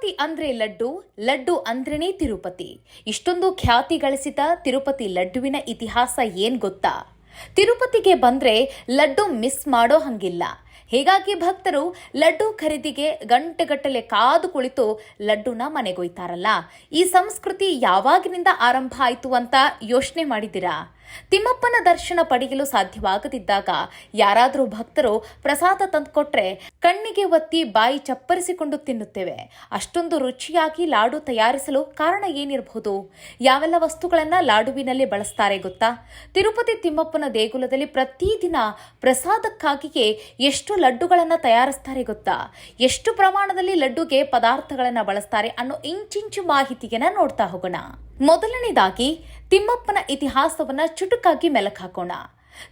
ತಿರುಪತಿ ಅಂದ್ರೆ ಲಡ್ಡು ಲಡ್ಡು ಅಂದ್ರೇನೆ ತಿರುಪತಿ. ಇಷ್ಟೊಂದು ಖ್ಯಾತಿ ಗಳಿಸಿದ ತಿರುಪತಿ ಲಡ್ಡುವಿನ ಇತಿಹಾಸ ಏನ್ ಗೊತ್ತಾ? ತಿರುಪತಿಗೆ ಬಂದ್ರೆ ಲಡ್ಡು ಮಿಸ್ ಮಾಡೋ ಹಂಗಿಲ್ಲ. ಹೀಗಾಗಿ ಭಕ್ತರು ಲಡ್ಡು ಖರೀದಿಗೆ ಗಂಟೆಗಟ್ಟಲೆ ಕಾದು ಕುಳಿತು ಲಡ್ಡುನ ಮನೆಗೊಯ್ತಾರಲ್ಲ. ಈ ಸಂಸ್ಕೃತಿ ಯಾವಾಗಿನಿಂದ ಆರಂಭ ಆಯಿತು ಅಂತ ಯೋಚನೆ ಮಾಡಿದ್ದೀರಾ? ತಿಮ್ಮಪ್ಪನ ದರ್ಶನ ಪಡೆಯಲು ಸಾಧ್ಯವಾಗದಿದ್ದಾಗ ಯಾರಾದರೂ ಭಕ್ತರು ಪ್ರಸಾದ ತಂದುಕೊಟ್ರೆ ಕಣ್ಣಿಗೆ ಒತ್ತಿ ಬಾಯಿ ಚಪ್ಪರಿಸಿಕೊಂಡು ತಿನ್ನುತ್ತೇವೆ. ಅಷ್ಟೊಂದು ರುಚಿಯಾಗಿ ಲಾಡು ತಯಾರಿಸಲು ಕಾರಣ ಏನಿರಬಹುದು? ಯಾವೆಲ್ಲ ವಸ್ತುಗಳನ್ನ ಲಾಡುವಿನಲ್ಲಿ ಬಳಸ್ತಾರೆ ಗೊತ್ತಾ? ತಿರುಪತಿ ತಿಮ್ಮಪ್ಪನ ದೇಗುಲದಲ್ಲಿ ಪ್ರತಿದಿನ ಪ್ರಸಾದಕ್ಕಾಗಿಯೇ ಎಷ್ಟು ಲಡ್ಡುಗಳನ್ನ ತಯಾರಿಸ್ತಾರೆ ಗೊತ್ತಾ? ಎಷ್ಟು ಪ್ರಮಾಣದಲ್ಲಿ ಲಡ್ಡುಗೆ ಪದಾರ್ಥಗಳನ್ನ ಬಳಸ್ತಾರೆ ಅನ್ನೋ ಇಂಚಿಂಚು ಮಾಹಿತಿಯನ್ನು ನೋಡ್ತಾ ಹೋಗೋಣ. ಮೊದಲನೇದಾಗಿ ತಿಮ್ಮಪ್ಪನ ಇತಿಹಾಸವನ್ನ ಚುಟುಕಾಗಿ ಮೆಲಕ್ ಹಾಕೋಣ.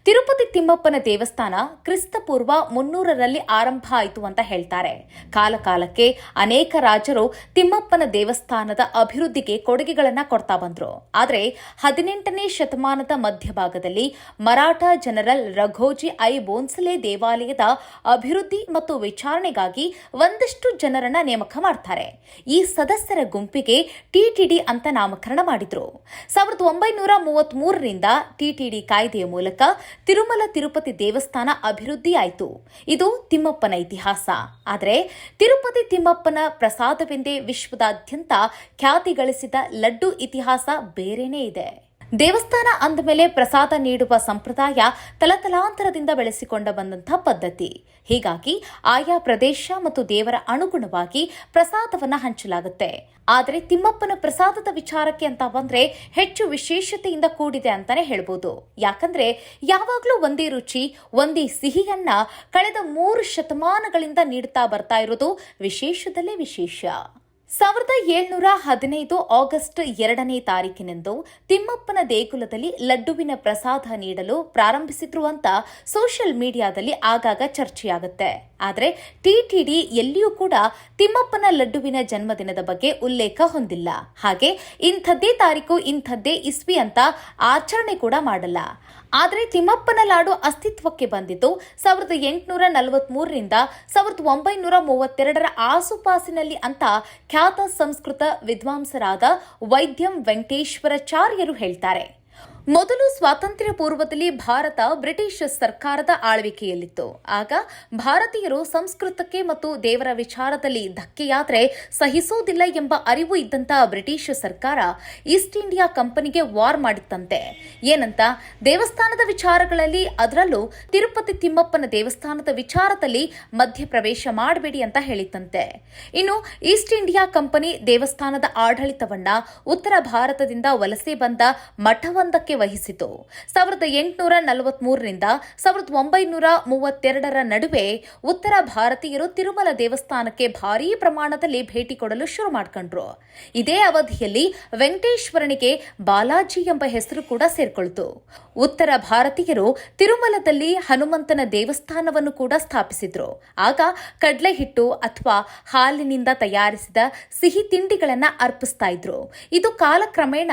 ತಿರುಪತಿ ತಿಮ್ಮಪ್ಪನ ದೇವಸ್ಥಾನ ಕ್ರಿಸ್ತಪೂರ್ವ ಮುನ್ನೂರರಲ್ಲಿ ಆರಂಭ ಆಯಿತು ಅಂತ ಹೇಳ್ತಾರೆ. ಕಾಲಕಾಲಕ್ಕೆ ಅನೇಕ ರಾಜರು ತಿಮ್ಮಪ್ಪನ ದೇವಸ್ಥಾನದ ಅಭಿವೃದ್ಧಿಗೆ ಕೊಡುಗೆಗಳನ್ನ ಕೊಡ್ತಾ ಬಂದ್ರು. ಆದರೆ ಹದಿನೆಂಟನೇ ಶತಮಾನದ ಮಧ್ಯಭಾಗದಲ್ಲಿ ಮರಾಠ ಜನರಲ್ ರಘೋಜಿ ಐ ಬೋನ್ಸಲೆ ದೇವಾಲಯದ ಅಭಿವೃದ್ಧಿ ಮತ್ತು ವಿಚಾರಣೆಗಾಗಿ ಒಂದಷ್ಟು ಜನರನ್ನ ನೇಮಕ ಮಾಡ್ತಾರೆ. ಈ ಸದಸ್ಯರ ಗುಂಪಿಗೆ ಟಿಟಿಡಿ ಅಂತ ನಾಮಕರಣ ಮಾಡಿದ್ರು. ಸಾವಿರದ ಒಂಬೈನೂರ ಮೂವತ್ತ್ ಮೂರರಿಂದ ಟಿಟಿಡಿ ಕಾಯ್ದೆಯ ಮೂಲಕ ತಿರುಮಲ ತಿರುಪತಿ ದೇವಸ್ಥಾನ ಅಭಿವೃದ್ಧಿಯಾಯಿತು. ಇದು ತಿಮ್ಮಪ್ಪನ ಇತಿಹಾಸ. ಆದರೆ ತಿರುಪತಿ ತಿಮ್ಮಪ್ಪನ ಪ್ರಸಾದವೆಂದೇ ವಿಶ್ವದಾದ್ಯಂತ ಖ್ಯಾತಿ ಗಳಿಸಿದ ಲಡ್ಡು ಇತಿಹಾಸ ಬೇರೆನೇ ಇದೆ. ದೇವಸ್ಥಾನ ಅಂದಮೇಲೆ ಪ್ರಸಾದ ನೀಡುವ ಸಂಪ್ರದಾಯ ತಲತಲಾಂತರದಿಂದ ಬೆಳೆಸಿಕೊಂಡ ಬಂದಂತಹ ಪದ್ಧತಿ. ಹೀಗಾಗಿ ಆಯಾ ಪ್ರದೇಶ ಮತ್ತು ದೇವರ ಅನುಗುಣವಾಗಿ ಪ್ರಸಾದವನ್ನು ಹಂಚಲಾಗುತ್ತೆ. ಆದರೆ ತಿಮ್ಮಪ್ಪನ ಪ್ರಸಾದದ ವಿಚಾರಕ್ಕೆ ಅಂತ ಬಂದ್ರೆ ಹೆಚ್ಚು ವಿಶೇಷತೆಯಿಂದ ಕೂಡಿದೆ ಅಂತಾನೆ ಹೇಳ್ಬೋದು. ಯಾಕಂದ್ರೆ ಯಾವಾಗಲೂ ಒಂದೇ ರುಚಿ, ಒಂದೇ ಸಿಹಿಯನ್ನ ಕಳೆದ ಮೂರು ಶತಮಾನಗಳಿಂದ ನೀಡುತ್ತಾ ಬರ್ತಾ ಇರೋದು ವಿಶೇಷದಲ್ಲೇ ವಿಶೇಷ. ಸಾವಿರದ ಏಳ್ನೂರ ಹದಿನೈದು ಆಗಸ್ಟ್ ಎರಡನೇ ತಾರೀಕಿನಂದು ತಿಮ್ಮಪ್ಪನ ದೇಗುಲದಲ್ಲಿ ಲಡ್ಡುವಿನ ಪ್ರಸಾದ ನೀಡಲು ಪ್ರಾರಂಭಿಸಿದ್ರು ಅಂತ ಸೋಷಿಯಲ್ ಮೀಡಿಯಾದಲ್ಲಿ ಆಗಾಗ ಚರ್ಚೆಯಾಗುತ್ತೆ. ಆದರೆ ಟಿಟಿಡಿ ಎಲ್ಲಿಯೂ ಕೂಡ ತಿಮ್ಮಪ್ಪನ ಲಡ್ಡುವಿನ ಜನ್ಮದಿನದ ಬಗ್ಗೆ ಉಲ್ಲೇಖ ಹೊಂದಿಲ್ಲ. ಹಾಗೆ ಇಂಥದ್ದೇ ತಾರೀಕು ಇಂಥದ್ದೇ ಇಸ್ವಿ ಅಂತ ಆಚರಣೆ ಕೂಡ ಮಾಡಲ್ಲ. ಆದರೆ ತಿಮ್ಮಪ್ಪನ ಲಾಡು ಅಸ್ತಿತ್ವಕ್ಕೆ ಬಂದಿದ್ದು ಸಾವಿರದ ಎಂಟುನೂರ ನಲವತ್ಮೂರರಿಂದ ಸಾವಿರದ ಒಂಬೈನೂರ ಮೂವತ್ತೆರಡರ ಆಸುಪಾಸಿನಲ್ಲಿ ಅಂತ ಖ್ಯಾತ ಸಂಸ್ಕೃತ ವಿದ್ವಾಂಸರಾದ ವೈದ್ಯಂ ವೆಂಕಟೇಶ್ವರಾಚಾರ್ಯರು ಹೇಳ್ತಾರೆ. ಮೊದಲು ಸ್ವಾತಂತ್ರ್ಯ ಪೂರ್ವದಲ್ಲಿ ಭಾರತ ಬ್ರಿಟಿಷ್ ಸರ್ಕಾರದ ಆಳ್ವಿಕೆಯಲ್ಲಿತ್ತು. ಆಗ ಭಾರತೀಯರು ಸಂಸ್ಕೃತಕ್ಕೆ ಮತ್ತು ದೇವರ ವಿಚಾರದಲ್ಲಿ ಧಕ್ಕೆಯಾದರೆ ಸಹಿಸೋದಿಲ್ಲ ಎಂಬ ಅರಿವು ಇದ್ದಂತ ಬ್ರಿಟಿಷ್ ಸರ್ಕಾರ ಈಸ್ಟ್ ಇಂಡಿಯಾ ಕಂಪನಿಗೆ ವಾರ್ ಮಾಡಿತ್ತಂತೆ. ಏನಂತ, ದೇವಸ್ಥಾನದ ವಿಚಾರಗಳಲ್ಲಿ ಅದರಲ್ಲೂ ತಿರುಪತಿ ತಿಮ್ಮಪ್ಪನ ದೇವಸ್ಥಾನದ ವಿಚಾರದಲ್ಲಿ ಮಧ್ಯಪ್ರವೇಶ ಮಾಡಬೇಡಿ ಅಂತ ಹೇಳಿತ್ತಂತೆ. ಇನ್ನು ಈಸ್ಟ್ ಇಂಡಿಯಾ ಕಂಪನಿ ದೇವಸ್ಥಾನದ ಆಡಳಿತವನ್ನ ಉತ್ತರ ಭಾರತದಿಂದ ವಲಸೆ ಬಂದ ಮಠವೊಂದಕ್ಕೆ ವಹಿಸಿತು ಸಾವಿರದ ಎಂಟುನೂರ ನಲವತ್ಮೂರರಿಂದ ಸಾವಿರದ ಒಂಬೈನೂರ ಮೂವತ್ತೆರಡರ ನಡುವೆ ಉತ್ತರ ಭಾರತೀಯರು ತಿರುಮಲ ದೇವಸ್ಥಾನಕ್ಕೆ ಭಾರೀ ಪ್ರಮಾಣದಲ್ಲಿ ಭೇಟಿ ಕೊಡಲು ಶುರು ಮಾಡ್ಕೊಂಡ್ರು. ಇದೇ ಅವಧಿಯಲ್ಲಿ ವೆಂಕಟೇಶ್ವರನಿಗೆ ಬಾಲಾಜಿ ಎಂಬ ಹೆಸರು ಕೂಡ ಸೇರ್ಕೊಳ್ತು. ಉತ್ತರ ಭಾರತೀಯರು ತಿರುಮಲದಲ್ಲಿ ಹನುಮಂತನ ದೇವಸ್ಥಾನವನ್ನು ಕೂಡ ಸ್ಥಾಪಿಸಿದ್ರು. ಆಗ ಕಡ್ಲೆ ಹಿಟ್ಟು ಅಥವಾ ಹಾಲಿನಿಂದ ತಯಾರಿಸಿದ ಸಿಹಿ ತಿಂಡಿಗಳನ್ನ ಅರ್ಪಿಸ್ತಾ ಇದ್ರು. ಇದು ಕಾಲಕ್ರಮೇಣ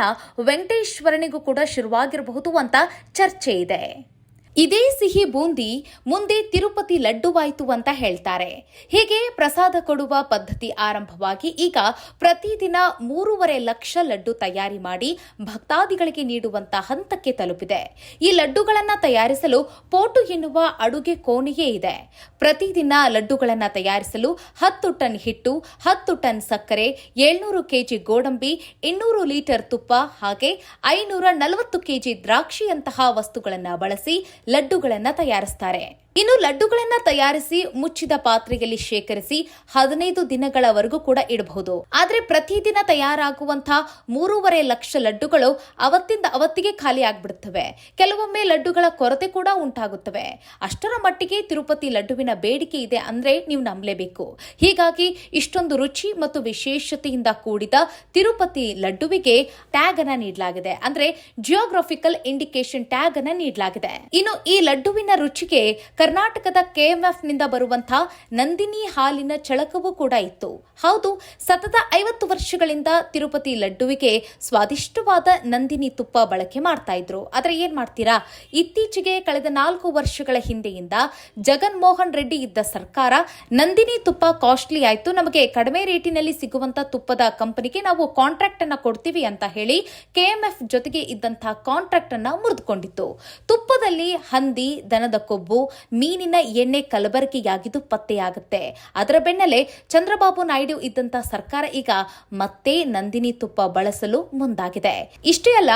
ವೆಂಕಟೇಶ್ವರನಿಗೂ ಕೂಡ ಶುರುವಾಗಿರಬಹುದು ಅಂತ ಚರ್ಚೆ ಇದೆ. ಇದೇ ಸಿಹಿ ಬೂಂದಿ ಮುಂದೆ ತಿರುಪತಿ ಲಡ್ಡುವಾಯಿತು ಅಂತ ಹೇಳ್ತಾರೆ. ಹೀಗೆ ಪ್ರಸಾದ ಕೊಡುವ ಪದ್ಧತಿ ಆರಂಭವಾಗಿ ಈಗ ಪ್ರತಿದಿನ ಮೂರುವರೆ ಲಕ್ಷ ಲಡ್ಡು ತಯಾರಿ ಮಾಡಿ ಭಕ್ತಾದಿಗಳಿಗೆ ನೀಡುವಂತ ಹಂತಕ್ಕೆ ತಲುಪಿದೆ. ಈ ಲಡ್ಡುಗಳನ್ನ ತಯಾರಿಸಲು ಪೋಟು ಎನ್ನುವ ಅಡುಗೆ ಕೋಣೆಯೇ ಇದೆ. ಪ್ರತಿದಿನ ಲಡ್ಡುಗಳನ್ನ ತಯಾರಿಸಲು ಹತ್ತು ಟನ್ ಹಿಟ್ಟು, ಹತ್ತು ಟನ್ ಸಕ್ಕರೆ, ಏಳ್ನೂರು ಕೆಜಿ ಗೋಡಂಬಿ, ಇನ್ನೂರು ಲೀಟರ್ ತುಪ್ಪ ಹಾಗೆ ಐನೂರ ನಲವತ್ತು ಕೆಜಿ ದ್ರಾಕ್ಷಿಯಂತಹ ವಸ್ತುಗಳನ್ನು ಬಳಸಿ ಲಡ್ಡುಗಳನ್ನ ತಯಾರಿಸ್ತಾರೆ. ಇನ್ನು ಲಡ್ಡುಗಳನ್ನ ತಯಾರಿಸಿ, ಮುಚ್ಚಿದ ಪಾತ್ರೆಯಲ್ಲಿ ಶೇಖರಿಸಿ ಹದಿನೈದು ದಿನಗಳವರೆಗೂ ಕೂಡ ಇಡಬಹುದು. ಆದ್ರೆ ಪ್ರತಿದಿನ ತಯಾರಾಗುವಂತಹ ಮೂರುವರೆ ಲಕ್ಷ ಲಡ್ಡುಗಳು ಅವತ್ತಿಂದ ಅವತ್ತಿಗೆ ಖಾಲಿ ಆಗ್ಬಿಡುತ್ತವೆ ಕೆಲವೊಮ್ಮೆ ಲಡ್ಡುಗಳ ಕೊರತೆ ಕೂಡ ಉಂಟಾಗುತ್ತವೆ. ಅಷ್ಟರ ಮಟ್ಟಿಗೆ ತಿರುಪತಿ ಲಡ್ಡುವಿನ ಬೇಡಿಕೆ ಇದೆ ಅಂದ್ರೆ ನೀವು ನಂಬಲೇಬೇಕು. ಹೀಗಾಗಿ ಇಷ್ಟೊಂದು ರುಚಿ ಮತ್ತು ವಿಶೇಷತೆಯಿಂದ ಕೂಡಿದ ತಿರುಪತಿ ಲಡ್ಡುವಿಗೆ ಟ್ಯಾಗ್ ಅನ್ನ ನೀಡಲಾಗಿದೆ. ಅಂದ್ರೆ ಜಿಯೋಗ್ರಫಿಕಲ್ ಇಂಡಿಕೇಶನ್ ಟ್ಯಾಗ್ ಅನ್ನ ನೀಡಲಾಗಿದೆ. ಇನ್ನು ಈ ಲಡ್ಡುವಿನ ರುಚಿಗೆ ಕರ್ನಾಟಕದ ಕೆಎಂಎಫ್ನಿಂದ ಬರುವಂತಹ ನಂದಿನಿ ಹಾಲಿನ ಚಳಕವೂ ಕೂಡ ಇತ್ತು. ಹೌದು, ಸತತ ಐವತ್ತು ವರ್ಷಗಳಿಂದ ತಿರುಪತಿ ಲಡ್ಡುವಿಗೆ ಸ್ವಾದಿಷ್ಟವಾದ ನಂದಿನಿ ತುಪ್ಪ ಬಳಕೆ ಮಾಡ್ತಾ ಇದ್ರು. ಆದರೆ ಏನ್ ಮಾಡ್ತೀರಾ? ಇತ್ತೀಚೆಗೆ ಕಳೆದ ನಾಲ್ಕು ವರ್ಷಗಳ ಹಿಂದೆಯಿಂದ ಜಗನ್ಮೋಹನ್ ರೆಡ್ಡಿ ಇದ್ದ ಸರ್ಕಾರ ನಂದಿನಿ ತುಪ್ಪ ಕಾಸ್ಟ್ಲಿ ಆಯಿತು. ನಮಗೆ ಕಡಿಮೆ ರೇಟಿನಲ್ಲಿ ಸಿಗುವಂತ ತುಪ್ಪದ ಕಂಪನಿಗೆ ನಾವು ಕಾಂಟ್ರಾಕ್ಟ್ ಅನ್ನ ಕೊಡ್ತೀವಿ ಅಂತ ಹೇಳಿ ಕೆಎಂಎಫ್ ಜೊತೆಗೆ ಇದ್ದಂತಹ ಕಾಂಟ್ರಾಕ್ಟ್ ಅನ್ನ ಮುರಿದುಕೊಂಡಿತ್ತು. ತುಪ್ಪದಲ್ಲಿ ಹಂದಿ, ದನದ ಕೊಬ್ಬು ಮೀನಿನ ಎಣ್ಣೆ ಕಲಬೆರಕೆಯಾಗಿದ್ದು ಪತ್ತೆಯಾಗುತ್ತೆ. ಅದರ ಬೆನ್ನಲ್ಲೇ ಚಂದ್ರಬಾಬು ನಾಯ್ಡು ಇದ್ದಂತಹ ಸರ್ಕಾರ ಈಗ ಮತ್ತೆ ನಂದಿನಿ ತುಪ್ಪ ಬಳಸಲು ಮುಂದಾಗಿದೆ. ಇಷ್ಟೇ ಅಲ್ಲ,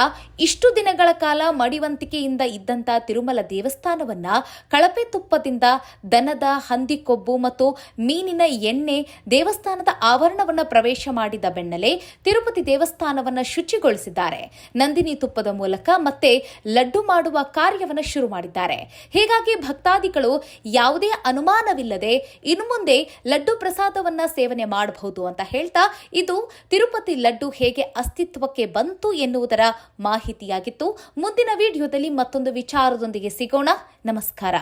ಇಷ್ಟು ದಿನಗಳ ಕಾಲ ಮಡಿವಂತಿಕೆಯಿಂದ ಇದ್ದಂತ ತಿರುಮಲ ದೇವಸ್ಥಾನವನ್ನ ಕಳಪೆ ತುಪ್ಪದಿಂದ ದನದ, ಹಂದಿ ಕೊಬ್ಬು ಮತ್ತು ಮೀನಿನ ಎಣ್ಣೆ ದೇವಸ್ಥಾನದ ಆವರಣವನ್ನ ಪ್ರವೇಶ ಮಾಡಿದ ಬೆನ್ನಲ್ಲೇ ತಿರುಪತಿ ದೇವಸ್ಥಾನವನ್ನ ಶುಚಿಗೊಳಿಸಿದ್ದಾರೆ. ನಂದಿನಿ ತುಪ್ಪದ ಮೂಲಕ ಮತ್ತೆ ಲಡ್ಡು ಮಾಡುವ ಕಾರ್ಯವನ್ನ ಶುರು ಮಾಡಿದ್ದಾರೆ. ಹೀಗಾಗಿ ಭಕ್ತಾದಿಗಳು ಯಾವುದೇ ಅನುಮಾನವಿಲ್ಲದೆ ಇನ್ನು ಮುಂದೆ ಲಡ್ಡು ಪ್ರಸಾದವನ್ನ ಸೇವನೆ ಮಾಡಬಹುದು ಅಂತ ಹೇಳ್ತಾ ಇದು ತಿರುಪತಿ ಲಡ್ಡು ಹೇಗೆ ಅಸ್ತಿತ್ವಕ್ಕೆ ಬಂತು ಎನ್ನುವುದರ ಮಾಹಿತಿಯಾಗಿತ್ತು. ಮುಂದಿನ ವಿಡಿಯೋದಲ್ಲಿ ಮತ್ತೊಂದು ವಿಚಾರದೊಂದಿಗೆ ಸಿಗೋಣ. ನಮಸ್ಕಾರ.